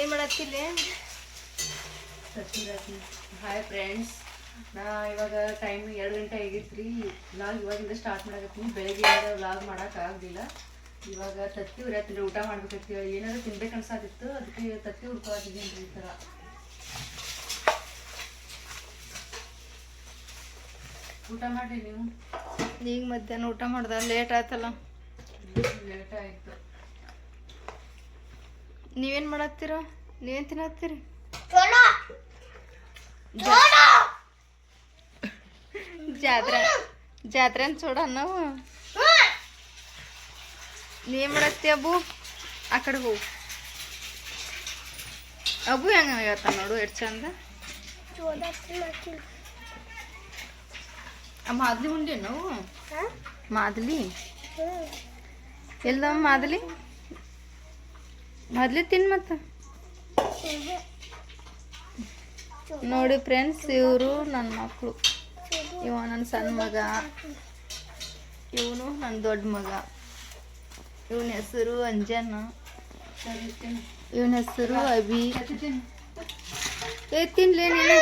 ಏನ್ ಮಾಡತ್ತಿಲ್ಲ hi friends ನಾ ಇವಾಗ ಟೈಮ್ ಎರಡು ಗಂಟೆ ಆಗಿತ್ರಿ. Vlog ಇವಾಗಿಂದ start ಮಾಡಕತ್ತೀನಿ. ಬೆಳಗ್ಗೆ ವ್ಲಾಗ್ ಆಗಲಿಲ್ಲ. ಇವಾಗ ತತ್ತಿ ಉರಿಯತ್ತೀನಿ ಊಟ ಮಾಡ್ಬೇಕತ್ತಿ ಏನಾದ್ರು ತಿನ್ಬೇಕು ಅನ್ಸಾತಿತ್ತು. ಅದಕ್ಕೆ ತತ್ತಿ ಹುಡ್ಕೊತಿದ್ದೀನಿ ಈ ಥರ ಊಟ ಮಾಡಿರಿ ನೀವು? ಈಗ ಮಧ್ಯಾಹ್ನ ಊಟ ಮಾಡ್ದ ಲೇಟ್ ಆಯ್ತಲ್ಲ? ಲೇಟ್ ಆಯ್ತು ನೀವೇನ್ ಮಾಡತ್ತೀರ? ನೀವೇನ್ ತಿನ್ನತ್ತೀರಿ? ಜಾತ್ರೆ ಜಾತ್ರೆ. ಅಂತ ಚೂಡ ನಾವು ನೀವೇನ್ ಮಾಡತ್ತಿ ಅಬ್ಬು ಆ ಕಡೆ ಹೋಗು. ಅಬ್ಬು ಹೆಂಗ ಆಗತ್ತ ನೋಡು, ಎಷ್ಟು ಚಂದ? ಉಂಡೆ ಉಂಡಿ ನಾವು ಮಾದಲಿ? ಎಲ್ಲ ಮಾದಲಿ? ಮಾದಲಿ ತಿನ್ ಮತ್ತ. ನೋಡಿ ಫ್ರೆಂಡ್ಸ್ ಇವರು ನನ್ನ ಮಕ್ಕಳು ಇವ ನನ್ನ ಸಣ್ಣ ಮಗ. ಇವನು ನನ್ನ ದೊಡ್ಡ ಮಗ. ಇವನ ಹೆಸರು ಅಂಜನ. ಇವನ ಹೆಸರು ಅಭಿ. ಏ ತಿನ್ಲೇ ನೀನು.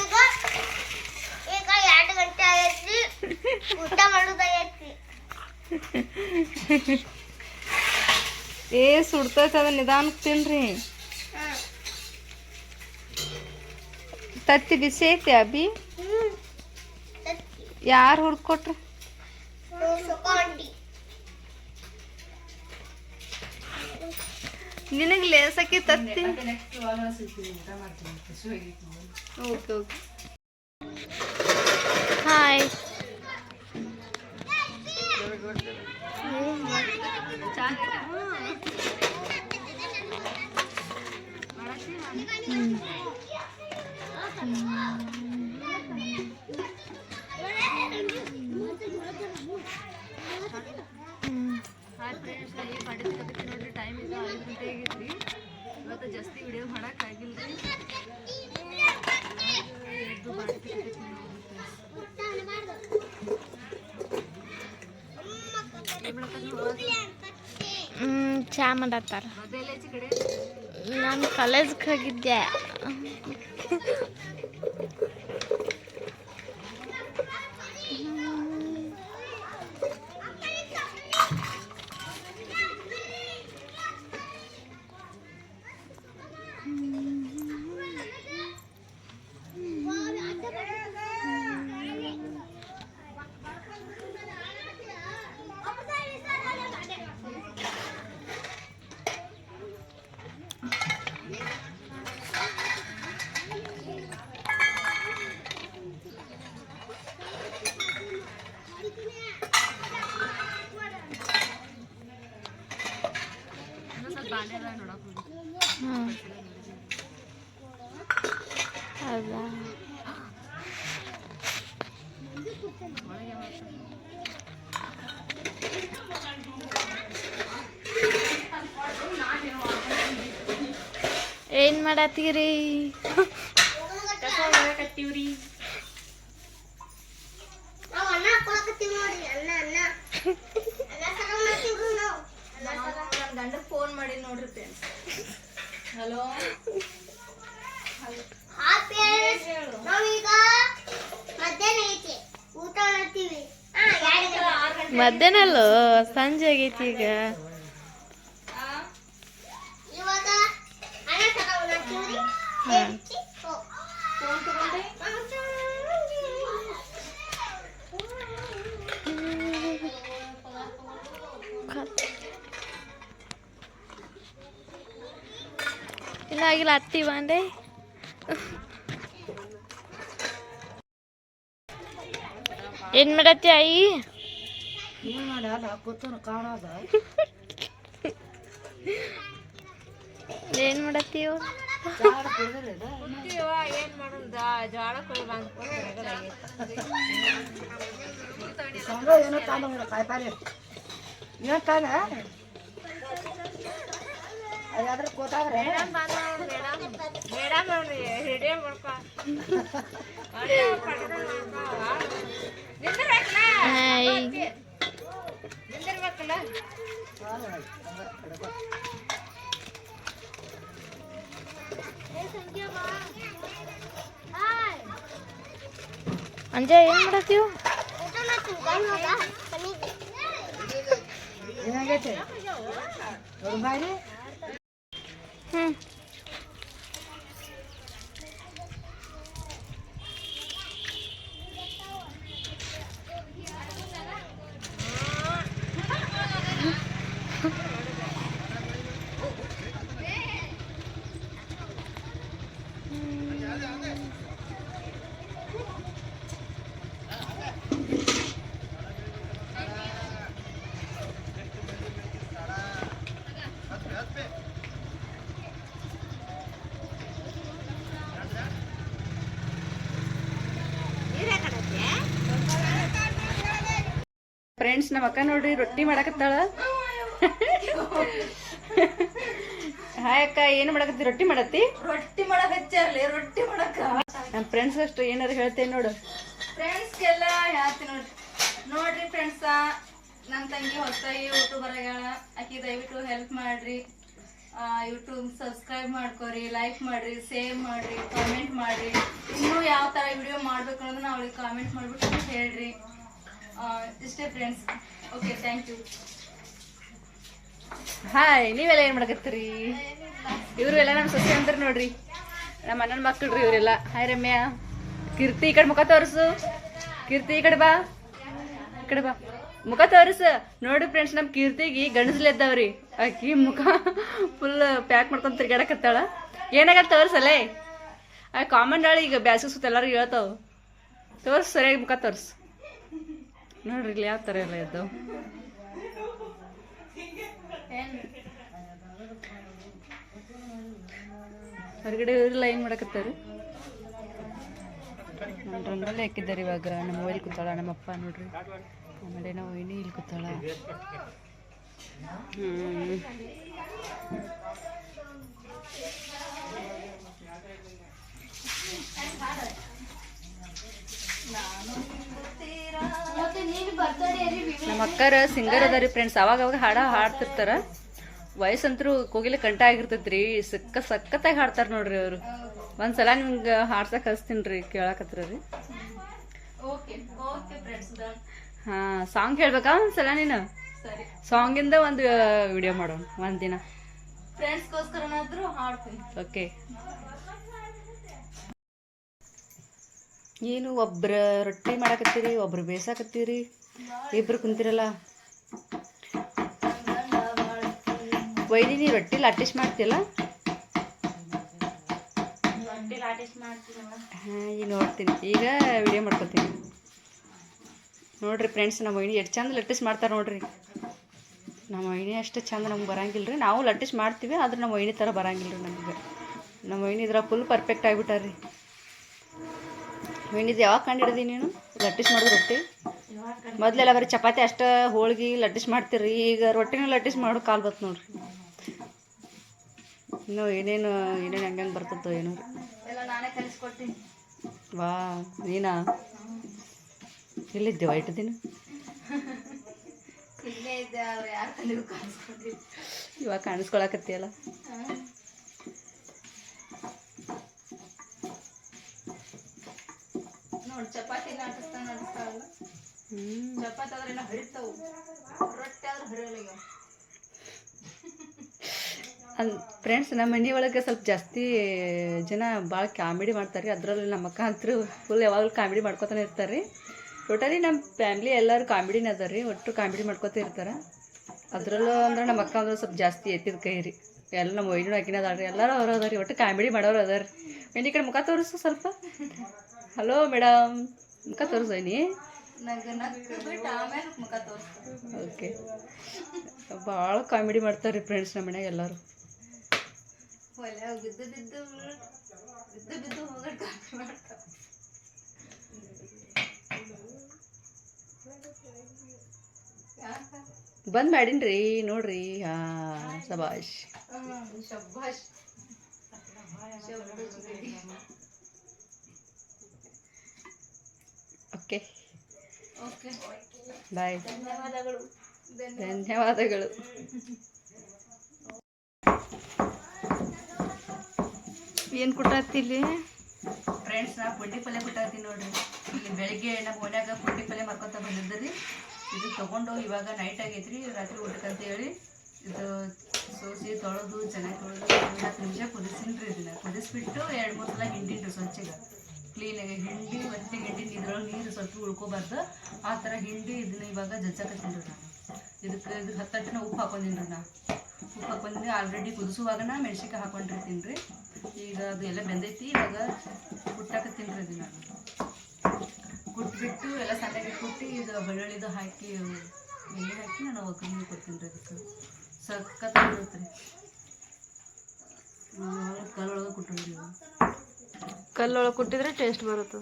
ಈಗ. ಎರಡು ಗಂಟೆ ಆಗೈತಿ ಊಟ ಮಾಡೋದಾಗೈತಿ ಏ ಸುಡ್ತೈತೆ ಅದ. ನಿಧಾನಕ್ಕೆ ತಿನ್ರಿ. ತತ್ತಿ ಬಿಸಿ ಐತಿ ಅಭಿ? ಯಾರು ಹುಡ್ಕೊಟ್ರು ನಿನಗೆ ಲೇಸಕ್ಕೆ ತತ್ತಿ ಓಕೆ ಓಕೆ ಹಾಯ್ ನೋಡ್ರಿ ಟೈಮ್ ಈಗ ಐದು ಗಂಟೆ ಆಗೈತ್ರಿ ಇವತ್ತು ಜಾಸ್ತಿ ವಿಡಿಯೋ ಮಾಡಕ್ ಆಗಿಲ್ಲ ರೀ ಎದ್ದು ಮಾಡ್ತಿರ್ತೀನಿ ಚಾ ಮಾಡತ್ತಾರ. ನಾನು ಕಾಲೇಜ್ಗೆ ಹೋಗಿದ್ದೆ ಇನ್ನೊಂದ್ ಸ್ವಲ್ಪ ಬಾಂಡೆ ಎಲ್ಲ ನೋಡಕ್ ಹೋಗಿ ಹೌದಾ ಏನ್ ಮಾಡತ್ತೀರಿ? ಕಸ ಗಂಡ ಫೋನ್ ಮಾಡಿ ನೋಡ್ರಿ ಹಲೋ ಮಧ್ಯಾಹ್ನ ಅಲ್ಲ? ಸಂಜೆ ಆಗೈತಿ ಈಗ ಇವಾಗ ಅನ್ನ ತಗೊಂಡ್ಬರ್ತೀವಿ ಹೆಚ್ಚಿ ಹೋಗ್. ಇಲ್ಲ ಆಗಿಲ್ಲ ಅತ್ತಿ ಬಂದೆ ಏನ್ ಮಾಡ್ಯಾದ ಕೂತನ ಕಾಣದ ಏನ್ ತಾನ ಅದಾದ್ರೆ ಕೂತಾದ್ರೆ ಮೇಡಮ್ ರೆಡಿ ಮಾಡ್ಕೊ ಹಾಯ್ ಅಂಜಯ್ ಏನ್ ಮಾಡತ್ತೀವ್ ಏನಾಗೈತೆ ನೋಡು ಬಾಯ್ರಿ ಹ್ಮ್ ಫ್ರೆಂಡ್ಸ್ ನಮ್ಮ ಅಕ್ಕ ನೋಡ್ರಿ ರೊಟ್ಟಿ ಮಾಡಕತ್ತಾಳ. ಹಾಯ್ ಅಕ್ಕ ಏನು ಮಾಡಕತ್ತಿ? ರೊಟ್ಟಿ ಮಾಡತ್ತಿ? ರೊಟ್ಟಿ ಮಾಡಕ್ ಹಚ್ಚಾರ್ಲಿ ರೊಟ್ಟಿ ಮಾಡಕ ನಮ್ಮ ಫ್ರೆಂಡ್ಸ್ ಅಷ್ಟು ಏನಾರು ಹೇಳ್ತೇನೆ ನೋಡು. ಫ್ರೆಂಡ್ಸ್ಗೆಲ್ಲ ಹೇಳ್ತೀನಿ ನೋಡ್ರಿ. ನೋಡ್ರಿ ಫ್ರೆಂಡ್ಸ್ ನನ್ನ ತಂಗಿ ಹೊಸದಾಗಿ ಯೂಟ್ಯೂಬರ್ ಆಗ್ಯಾಳ ಆಕಿ ದಯವಿಟ್ಟು ಹೆಲ್ಪ್ ಮಾಡ್ರಿ. ಯೂಟ್ಯೂಬ್ ಸಬ್ಸ್ಕ್ರೈಬ್ ಮಾಡ್ಕೊರಿ ಲೈಕ್ ಮಾಡ್ರಿ ಸೇವ್ ಮಾಡ್ರಿ ಕಾಮೆಂಟ್ ಮಾಡ್ರಿ. ಇನ್ನೂ ಯಾವ ಥರ ವಿಡಿಯೋ ಮಾಡ್ಬೇಕು ಅನ್ನೋದನ್ನ ಅವಳಿಗೆ ಕಾಮೆಂಟ್ ಮಾಡ್ಬಿಟ್ಟು ಹೇಳ್ರಿ. ಇಷ್ಟೇ friends okay thank you hi ನೀವೆಲ್ಲ ಏನು ಮಾಡಕತ್ತೀರಿ? ಇವರು ಎಲ್ಲ ನಮ್ಮ ಸೊಸೆ ಅಂತಾರೆ ನೋಡ್ರಿ. ನಮ್ಮ ಅಣ್ಣನ ಮಕ್ಕಳ್ರಿ ಇವರೆಲ್ಲ. ಹಾಯ್ ರಮ್ಯಾ. ಕೀರ್ತಿ ಈ ಕಡೆ ಮುಖ ತೋರಿಸು. ಕೀರ್ತಿ ಈ ಕಡೆ ಬಾ. ಈ ಕಡೆ ಬಾ. ಮುಖ ತೋರಿಸು. ನೋಡ್ರಿ ಫ್ರೆಂಡ್ಸ್ ನಮ್ಮ ಕೀರ್ತಿಗೆ ಇದ್ದಾವ್ರಿ ಆಕಿ ಮುಖ ಫುಲ್ ಪ್ಯಾಕ್ ಮಾಡ್ಕೊಂಡ್ ತಿರ್ಗಾಡಕತ್ತಾಳ. ಏನಾಗತ್ತ ತೋರಿಸಲೇ? ಆ ಕಾಮನ್ ಆಳಿ ಈಗ ಬ್ಯಾಸಿಗೆ ಸುತ್ತ ಎಲ್ಲರೂ ಹೇಳ್ತಾವ. ತೋರ್ಸು, ಸರಿಯಾಗಿ ಮುಖ ತೋರ್ಸು. ನೋಡ್ರಿ ಇಲ್ಲಿ ಯಾವ ಥರ ಎಲ್ಲ ಇದ್ದವು. ಹೊರಗಡೆ ಲೈನ್ ಮಾಡಕತ್ತಾರೆ? ರಂಗೋಲಿ ಹಾಕಿದ್ದಾರೆ ಇವಾಗ ನಮ್ಮ ಇಲ್ಲಿ ಕೂತಾಳ ನಮ್ಮಪ್ಪ ನೋಡ್ರಿ. ಆಮೇಲೆ ನಾವು ಏನಿ ಇಲ್ಲಿ ಕೂತಾಳ. ಹ್ಮ್. ನಮ್ಮ ಅಕ್ಕಾರ ಸಿಂಗರ್ ಅದಾರಿ ಫ್ರೆಂಡ್ಸ್ ಅವಾಗ ಅವಾಗ ಹಾಡ ಹಾಡ್ತಿರ್ತಾರ. ವಯಸ್ಸಂತರೂ ಕೋಗಿಲೆ ಕಂಠ ಆಗಿರ್ತೈತ್ರಿ. ಸಕ್ಕ ಸಕ್ಕತ್ತಾಗಿ ಹಾಡ್ತಾರ ನೋಡ್ರಿ ಅವರು. ಒಂದ್ಸಲ ನಿಮ್ಗೆ ಹಾಡ್ಸಕ್ ಹಚ್ತೀನಿ ರೀ ಕೇಳಕತ್ರ ರೀ ಹಾ ಸಾಂಗ್ ಹೇಳ್ಬೇಕಾ ಒಂದ್ಸಲ ನೀನು? ಸಾಂಗಿಂದ ಒಂದು ವಿಡಿಯೋ ಮಾಡೋಣ ಒಂದಿನ. ದಿನ ಫ್ರೆಂಡ್ಸ್ಗೋಸ್ಕರನಾದ್ರೂ ಹಾಡ್ತೀನಿ. ಓಕೆ ಏನು ಒಬ್ರ ರೊಟ್ಟಿ ಮಾಡಕತ್ತೀರಿ ಒಬ್ರು ಬೇಸಾಕತ್ತೀರಿ? ಇಬ್ರು ಕುಂತಿರಲ್ಲ? ವೈದಿನಿ ರೊಟ್ಟಿ ಲಾಟಿಸ್ ಮಾಡ್ತೀಯಲ್ಲ? ಹಾಂ ಈಗ ನೋಡ್ತೀನಿ. ಈಗ ವಿಡಿಯೋ ಮಾಡ್ಕೊತೀನಿ. ನೋಡ್ರಿ ಫ್ರೆಂಡ್ಸ್ ನಮ್ಮ ವೈನಿ ಎಷ್ಟು ಚಂದ ಲಟ್ಟಿಸ್ ಮಾಡ್ತಾರೆ ನೋಡ್ರಿ. ನಮ್ಮ ವೈನಿ ಅಷ್ಟು ಚಂದ ನಮ್ಗೆ ಬರಂಗಿಲ್ಲ ರೀ ನಾವು ಲಟ್ಟಿಸ್ ಮಾಡ್ತೀವಿ ಆದ್ರೆ ನಮ್ಮ ವೈನಿ ಥರ ಬರಂಗಿಲ್ಲ ರೀ ನಮಗೆ. ನಮ್ಮ ವೈನಿ ಇದ್ರಾಗ ಫುಲ್ ಪರ್ಫೆಕ್ಟ್ ಆಗಿಬಿಟ್ಟಾರ್ರಿ. ವೈನಿದು ಯಾವಾಗ ಕಂಡು ಹಿಡಿದಿ ನೀನು? ಲಟ್ಟಿಸ್ ಮಾಡೋದು ರೊಟ್ಟಿ? ಮೊದಲೆಲ್ಲ ಬರೀ ಚಪಾತಿ ಅಷ್ಟು ಹೋಳ್ಗೆ ಲಟ್ಟಿಸ್ ಮಾಡ್ತೀರಿ ಈಗ ರೊಟ್ಟಿನೂ ಲಟ್ಟಿಸ್ ಮಾಡೋ ಕಾಲು ಬತ್ತು ನೋಡ್ರಿ. ಇನ್ನು ಏನೇನು ಏನೇನು ಹೆಂಗೆ ಹೆಂಗೆ ಬರ್ತದೋ ಏನೋ ರೀ. ವಾ ನೀನಾ? ಎಲ್ಲಿದ್ದೇವ ವೈಟ್ ದಿನ? ಇವಾಗ ಕಾಣಿಸ್ಕೊಳಕತ್ತಿಯಲ್ಲ ನೋಡಿ ಚಪಾತಿ ನಾಟಿಸ್ತಾ ನಾಟಿಸ್ತಾವಲ್ಲ ಹ್ಞೂ ಚಪಾತಿ ಆದ್ರೆ ಏನೋ ಹರಿತಾವು ರೊಟ್ಟಿ ಆದ್ರೆ ಹರಿಯಲ್ಲ ಅನ್ ಫ್ರೆಂಡ್ಸ್ ನಮ್ಮ ಮನೆ ಒಳಗೆ ಸ್ವಲ್ಪ ಜಾಸ್ತಿ ಜನ ಭಾಳ ಕಾಮಿಡಿ ಮಾಡ್ತಾರೆ ಅದರಲ್ಲಿ ನಮ್ಮ ಅಕ್ಕ ಅಂತೂ ಫುಲ್ ಯಾವಾಗಲೂ ಕಾಮಿಡಿ ಮಾಡ್ಕೊತಾನೆ ಇರ್ತಾರೆ ರೀ. ಟೋಟಲಿ ನಮ್ಮ ಫ್ಯಾಮ್ಲಿ ಎಲ್ಲರೂ ಕಾಮಿಡಿನ ಅದ ರೀ. ಒಟ್ಟು ಕಾಮಿಡಿ ಮಾಡ್ಕೊತ ಇರ್ತಾರೆ. ಅದರಲ್ಲೂ ಅಂದ್ರೆ ನಮ್ಮ ಅಕ್ಕ ಅಂದ್ರೆ ಸ್ವಲ್ಪ ಜಾಸ್ತಿ ಎತ್ತಿದ ಕೈ ರೀ. ಎಲ್ಲ ನಮ್ಮ ಒಯ್ನೂ ಹಾಕಿನ ರೀ ಎಲ್ಲರೂ ಅವ್ರು ಅದಾರ ರೀ. ಒಟ್ಟು ಕಾಮಿಡಿ ಮಾಡೋರು ಅದಾರ ರೀ. ಮೆಂಡಿ ಕಡೆ ಮುಖ ತೋರಿಸು ಸ್ವಲ್ಪ. ಹಲೋ ಮೇಡಮ್ ಮುಖ ತೋರಿಸೀನಿ ಓಕೆ. ಭಾಳ ಕಾಮಿಡಿ ಮಾಡ್ತಾರೆ ಫ್ರೆಂಡ್ಸ್ ನಮ್ಮ ಮನ್ಯಾಗ ಎಲ್ಲರೂ. ಬಂದ್ ಮಾಡಿನ್ರಿ ನೋಡ್ರಿ ಹಾ ಸಬಾಷ್. ಶಬ್ಬಾಷ್ ಶಬ್ಬಾಷ್ baby. ಓಕೆ ಓಕೆ ಬಾಯ್ ಧನ್ಯವಾದಗಳು. ಧನ್ಯವಾದಗಳು. ಏನು ಕುಟ್ಟತ್ತಿಲ್ಲಿ ಫ್ರೆಂಡ್ಸ್ ನಾ ಪುಂಡಿ ಪಲ್ಯ ಕೊಟ್ಟಿ ನೋಡ್ರಿ. ಇಲ್ಲಿ ಬೆಳಿಗ್ಗೆ ನಮ್ಮ ಮನ್ಯಾಗ ಪುಂಡಿ ಪಲ್ಯ ಮಾಡ್ಕೊತ ರೀ ಇದು ತೊಗೊಂಡು ಇವಾಗ ನೈಟ್ ಆಗೈತ್ರಿ ರಾತ್ರಿ ಊಟಕ್ಕೆ ಅಂತ ಹೇಳಿ ಇದು ಸೋಸಿ ತೊಳೆದು ಚೆನ್ನಾಗಿ ತೊಳೆದು ನಾಲ್ಕು ಹತ್ತು ನಿಮಿಷ ಕುದಿಸಿನ್ರಿ ಇದನ್ನ. ಕುದಿಸ್ಬಿಟ್ಟು ಎರಡು ಮೂರು ಸಲ ಹಿಂಡಿನ್ರಿ ಸ್ವಚ್ಛಗೆ. ಕ್ಲೀನಾಗಿ ಹಿಂಡಿ ಮತ್ತೆ ಹಿಂಡಿ ಇದ್ರೊಳಗೆ ನೀರು ಸ್ವಲ್ಪ ಉಳ್ಕೊಬಾರ್ದು. ಆ ಥರ ಹಿಂಡಿ ಇದನ್ನ ಇವಾಗ ಜಜ್ಜಕತ್ತೀನಿ ನಾನು. ಇದಕ್ಕೆ ಇದಕ್ಕೆ ಹತ್ತಟ್ಟಿನ ಉಪ್ಪು ಹಾಕೊಂಡಿನಿ ನಾ ಉಪ್ಪು ಹಾಕೊಂಡಿನಿ ಆಲ್ರೆಡಿ ಕುದಿಸುವಾಗ ನಾ ಮೆಣಸಿಕಾಯಿ ಹಾಕೊಂಡಿರ್ತೀನಿ ರೀ ಈಗ ಅದು ಎಲ್ಲ ಬೆಂದೈತಿ, ಇವಾಗ ಕುಟ್ಟಾಕತ್ತೀನಿ ರೀ ಅದನ್ನ ನಾನು. ಕುಟ್ಬಿಟ್ಟು ಎಲ್ಲ ಸಣ್ಣಗೆ ಕುಟ್ಟಿ ಇದು ಬೆಳ್ಳುಳ್ಳಿದು ಹಾಕಿ, ಎಣ್ಣೆ ಹಾಕಿ ನಾನು ಒಗ್ಗರಣೆ ಕೊಡ್ತೀನಿ ರೀ ಅದಕ್ಕೆ ಸಖತ್ ರೀ ಕಲ್ಲೊಳಗೆ ಕುಟ್ಟಿರಿ ಕಲ್ಲೊಳಗೆ ಕುಟ್ಟಿದ್ರೆ ಟೇಸ್ಟ್ ಬರುತ್ತೆ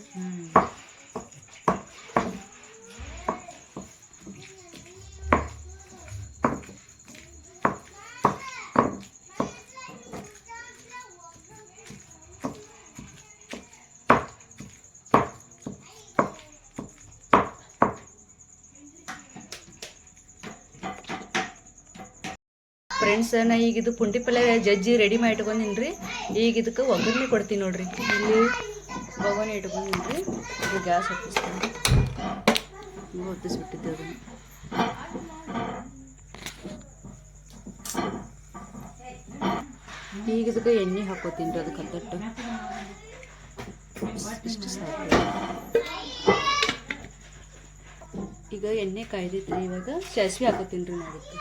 ಫ್ರೆಂಡ್ಸ್ ನಾ ಈಗ ಇದು ಪುಂಡಿ ಪಲ್ಯ ಜಜ್ಜಿ ರೆಡಿ ಮಾಡಿ ಇಟ್ಕೊಂಡಿನ್ರಿ. ಈಗ ಇದಕ್ಕೆ ಒಗ್ಗರಣೆ ಕೊಡ್ತೀನಿ ನೋಡ್ರಿ. ಇಲ್ಲಿ ಒಗ್ಗರಣೆ ಇಟ್ಕೊಂಡಿನ್ರಿ. ಇದು ಗ್ಯಾಸ್ ಹೊತ್ತಿಸ್ತೀನಿ ಹೊತ್ತಿಸ್ಬಿಟ್ಟಿದ್ದೆ ಅದನ್ನು. ಈಗ ಇದಕ್ಕೆ ಎಣ್ಣೆ ಹಾಕೋತೀನಿ ರೀ ಅದಕ್ಕೆ ಹತ್ತಟ್ಟು ಇಷ್ಟು ಸಾಕು. ಈಗ ಎಣ್ಣೆ ಕಾಯ್ದೈತ್ರಿ ಇವಾಗ ಸಾಸಿವೆ ಹಾಕೋತೀನಿ ರೀ ನಾವಿತ್ತು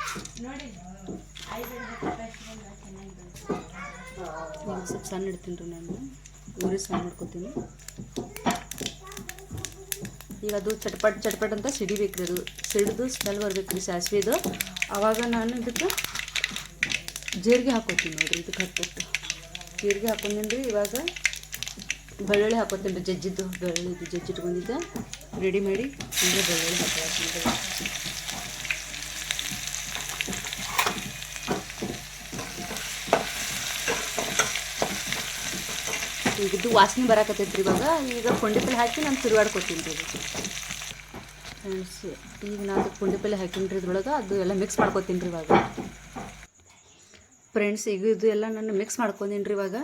ಸ್ವಲ್ಪ ಸಣ್ಣ ಇಡ್ತೀನಿ ರೀ ನಾನು. ಊರಿ ಸಣ್ಣ ಮಾಡ್ಕೊತೀನಿ. ಈಗ ಅದು ಚಟ್ಪಟ್ ಚಟ್ಪಟ್ ಅಂತ ಸಿಡಿಬೇಕು ರೀ ಅದು. ಸಿಡಿದು ಸ್ಮೆಲ್ ಬರ್ಬೇಕು ರೀ ಸಾಸಿವೆದು. ಆವಾಗ ನಾನು ಇದಕ್ಕೆ ಜೀರಿಗೆ ಹಾಕೋತೀನಿ ನೋಡಿರಿ ಇದಕ್ಕೆ ಹತ್ತಟ್ಟು ಜೀರಿಗೆ ಹಾಕೊಂಡಿನಿ ರೀ ಇವಾಗ ಬೆಳ್ಳುಳ್ಳಿ ಹಾಕೋತೀನಿ ರೀ ಜಜ್ಜಿದ್ದು. ಬೆಳ್ಳುಳ್ಳಿ ಜಜ್ಜಿ ಇಟ್ಕೊಂಡಿದ್ದೆ ರೆಡಿ ಮಾಡಿ ಈಗ ಬೆಳ್ಳುಳ್ಳಿ ಹಾಕೋತೀನಿ ರೀ ಈಗ ಇದು ವಾಸನೆ ಬರಾಕತ್ತೈತ್ರಿ ಇವಾಗ. ಈಗ ಪುಂಡಿ ಪಲ್ಲೆ ಹಾಕಿ ನಾನು ತಿರುಗಾಡ್ಕೊತೀನಿ ರೀ ಫ್ರೆಂಡ್ಸ್, ಈಗ ನಾನು ಪುಂಡಿ ಪಲ್ಲೆ ಹಾಕಿನಿ ರೀ ಇದ್ರೊಳಗೆ, ಅದು ಎಲ್ಲ ಮಿಕ್ಸ್ ಮಾಡ್ಕೊತೀನಿ ರೀ ಇವಾಗ. ಫ್ರೆಂಡ್ಸ್, ಈಗ ಇದು ಎಲ್ಲ ನಾನು ಮಿಕ್ಸ್ ಮಾಡ್ಕೊಂದಿನ್ರಿ ಇವಾಗ.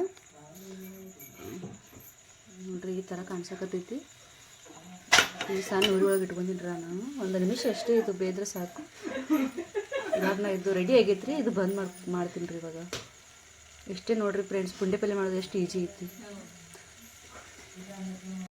ನೋಡ್ರಿ ಈ ಥರ ಕಾಣಿಸಕತ್ತೈತಿ. ಈ ಸಣ್ಣ ಉರಿ ಇಟ್ಕೊಂಡಿನ್ರ ನಾನು? ಒಂದು ನಿಮಿಷ ಅಷ್ಟೇ, ಇದು ಬೇದ್ರೆ ಸಾಕು. ಇವಾಗ ಇದು ರೆಡಿ ಆಗೈತ್ರಿ, ಇದು ಬಂದ್ ಮಾಡಿ ಮಾಡ್ತೀನಿ ರೀ ಇವಾಗ. ಇಷ್ಟೇ ನೋಡ್ರಿ ಫ್ರೆಂಡ್ಸ್ ಪುಂಡೆ ಪಲ್ಯ ಮಾಡೋದು ಎಷ್ಟು ಈಜಿ ಐತಿ.